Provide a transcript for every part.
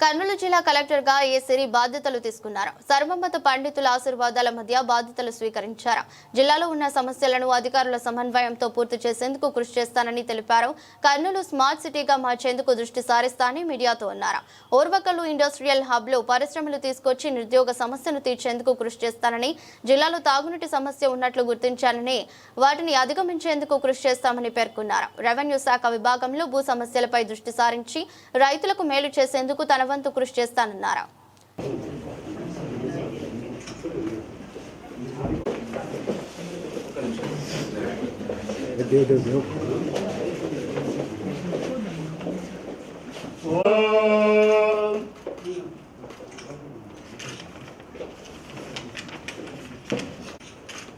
కర్నూలు జిల్లా కలెక్టర్గా ఏ బాధ్యతలు తీసుకున్నారు సర్వమత పండితుల ఆశీర్వాదాల మధ్య బాధ్యతలు స్వీకరించారు. జిల్లాలో ఉన్న సమస్యలను అధికారుల సమన్వయంతో పూర్తి చేసేందుకు కృషి చేస్తానని తెలిపారు. కర్నూలు స్మార్ట్ సిటీగా మార్చేందుకు దృష్టి సారిస్తానని మీడియాతో అన్నారు. ఓర్వకల్లు ఇండస్ట్రియల్ హబ్లో పరిశ్రమలు తీసుకొచ్చి నిరుద్యోగ సమస్యను తీర్చేందుకు కృషి చేస్తానని జిల్లాలో తాగునీటి సమస్య ఉన్నట్లు గుర్తించాలని వాటిని అధిగమించేందుకు కృషి చేస్తామని పేర్కొన్నారు. రెవెన్యూ శాఖ విభాగంలో భూ సమస్యలపై దృష్టి సారించి రైతులకు మేలు చేసేందుకు తన వంతు కృషి చేస్తానన్నారు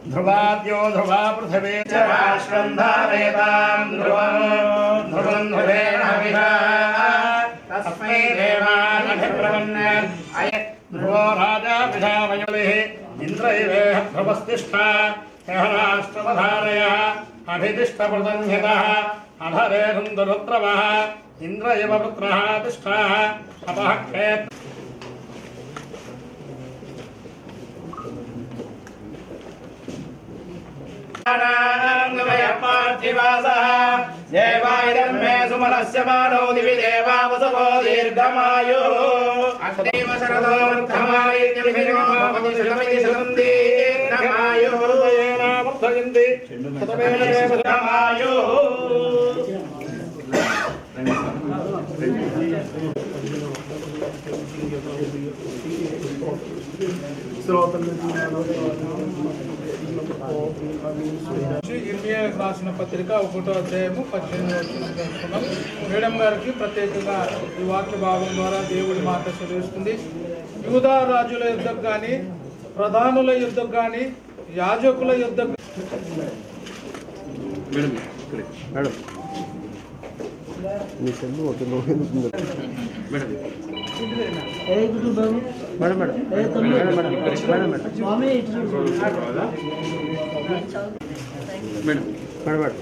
ध्रुवाद्यो ध्रुवा पृथिवी च राष्ट्रम् धारयताम् ध्रुवम् ध्रुवम् ध्रुवेण हविषा मे देवानभिब्रवन् अय ध्रुवो राजा विधावयुभिः इन्द्रैवेह भ्रवस्तिष्ठा हराष्ट्रवधारयः अभिदिष्टप्रदन्यतः अधरे रुन्दरुद्रवः इन्द्र इव पुत्रः तिष्ठाः अपः क्षेत्र पार्थिवासः। देवाय मनस्यमानो दिवि देवावसवो दीर्घमायो अग्नेव शरदोर्धमायो ఇర్మియా రాసిన పత్రిక ఒకటో అధ్యాయము పద్దెనిమిది తెలుసుకున్నాం మేడం గారికి ప్రత్యేకంగా ఈ వాక్య భావం ద్వారా దేవుడి మాట చదివిస్తుంది యూదా రాజుల యుద్ధం కానీ ప్రధానుల యుద్ధం కానీ యాజకుల యుద్ధం madam madam madam madam madam madam madam madam madam madam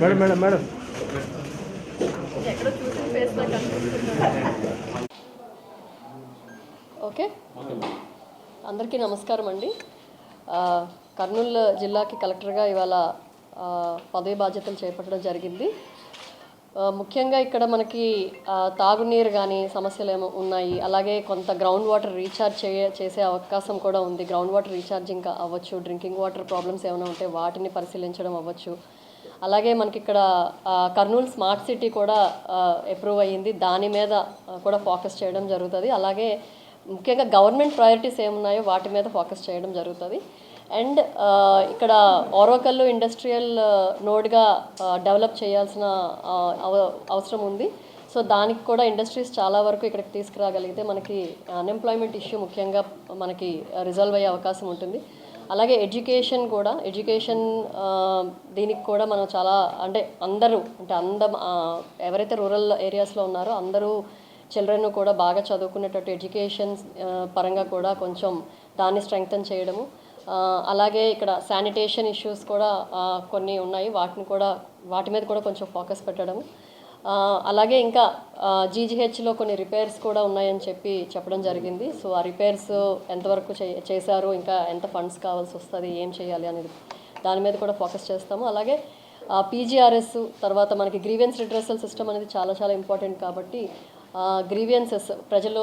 madam madam madam okay. అందరికీ నమస్కారం అండి. కర్నూలు జిల్లాకి కలెక్టర్గా ఇవాళ పదవి బాధ్యతలు చేపట్టడం జరిగింది. ముఖ్యంగా ఇక్కడ మనకి తాగునీరు కానీ సమస్యలు ఏమో ఉన్నాయి. అలాగే కొంత గ్రౌండ్ వాటర్ రీఛార్జ్ చేయ చేసే అవకాశం కూడా ఉంది. గ్రౌండ్ వాటర్ రీఛార్జింగ్ అవ్వచ్చు డ్రింకింగ్ వాటర్ ప్రాబ్లమ్స్ ఏమైనా ఉంటే వాటిని పరిశీలించడం అవ్వచ్చు. అలాగే మనకి ఇక్కడ కర్నూలు స్మార్ట్ సిటీ కూడా అప్రూవ్ అయ్యింది. దాని మీద కూడా ఫోకస్ చేయడం జరుగుతుంది. అలాగే ముఖ్యంగా గవర్నమెంట్ ప్రయారిటీస్ ఏమున్నాయో వాటి మీద ఫోకస్ చేయడం జరుగుతుంది. అండ్ ఇక్కడ ఓరోకల్లు ఇండస్ట్రియల్ నోడ్గా డెవలప్ చేయాల్సిన అవ- అవసరం ఉంది. సో దానికి కూడా ఇండస్ట్రీస్ చాలా వరకు ఇక్కడికి తీసుకురాగలిగితే మనకి అన్ఎంప్లాయ్మెంట్ ఇష్యూ ముఖ్యంగా మనకి రిజాల్వ్ అయ్యే అవకాశం ఉంటుంది. అలాగే ఎడ్యుకేషన్ కూడా ఎడ్యుకేషన్ దీనికి కూడా మనం చాలా అంటే అందరూ అంటే అంద ఎవరైతే రూరల్ ఏరియాస్లో ఉన్నారో అందరూ చిల్డ్రన్ కూడా బాగా చదువుకునేటట్టు ఎడ్యుకేషన్ పరంగా కూడా కొంచెం దాన్ని స్ట్రెంగ్తన్ చేయడము. అలాగే ఇక్కడ శానిటేషన్ ఇష్యూస్ కూడా కొన్ని ఉన్నాయి. వాటిని కూడా వాటి మీద కూడా కొంచెం ఫోకస్ పెట్టడం అలాగే ఇంకా జీజీహెచ్లో కొన్ని రిపేర్స్ కూడా ఉన్నాయని చెప్పి చెప్పడం జరిగింది. సో ఆ రిపేర్స్ ఎంతవరకు చే చేశారు ఇంకా ఎంత ఫండ్స్ కావాల్సి వస్తుంది ఏం చేయాలి అనేది దాని మీద కూడా ఫోకస్ చేస్తాము. అలాగే పీజీఆర్ఎస్ తర్వాత మనకి గ్రీవెన్స్ రిడ్రెసల్ సిస్టమ్ అనేది చాలా చాలా ఇంపార్టెంట్ కాబట్టి గ్రీవియన్సెస్ ప్రజలు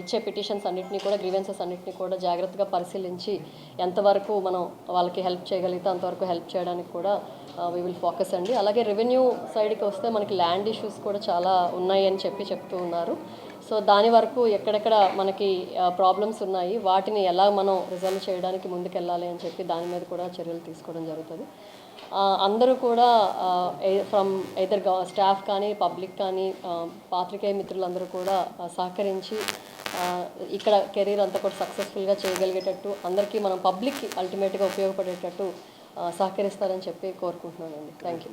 ఇచ్చే పిటిషన్స్ అన్నింటినీ కూడా గ్రీవెన్సెస్ అన్నింటినీ కూడా జాగ్రత్తగా పరిశీలించి ఎంతవరకు మనం వాళ్ళకి హెల్ప్ చేయగలిగితే అంతవరకు హెల్ప్ చేయడానికి కూడా వీ విల్ ఫోకస్ అండి. అలాగే రెవెన్యూ సైడ్కి వస్తే మనకి ల్యాండ్ ఇష్యూస్ కూడా చాలా ఉన్నాయి అని చెప్పి చెప్తూ ఉన్నారు. సో దాని వరకు ఎక్కడెక్కడ మనకి ప్రాబ్లమ్స్ ఉన్నాయి వాటిని ఎలా మనం రిజల్వ్ చేయడానికి ముందుకెళ్ళాలి అని చెప్పి దాని మీద కూడా చర్యలు తీసుకోవడం జరుగుతుంది. అందరూ కూడా ఫ్రమ్ ఎదర్ స్టాఫ్ కానీ పబ్లిక్ కానీ పాత్రికేయ మిత్రులందరూ కూడా సహకరించి ఇక్కడ కెరీర్ అంతా కూడా సక్సెస్ఫుల్గా చేయగలిగేటట్టు అందరికీ మనం పబ్లిక్కి అల్టిమేట్గా ఉపయోగపడేటట్టు సహకరిస్తారని చెప్పి కోరుకుంటున్నానండి. Thank you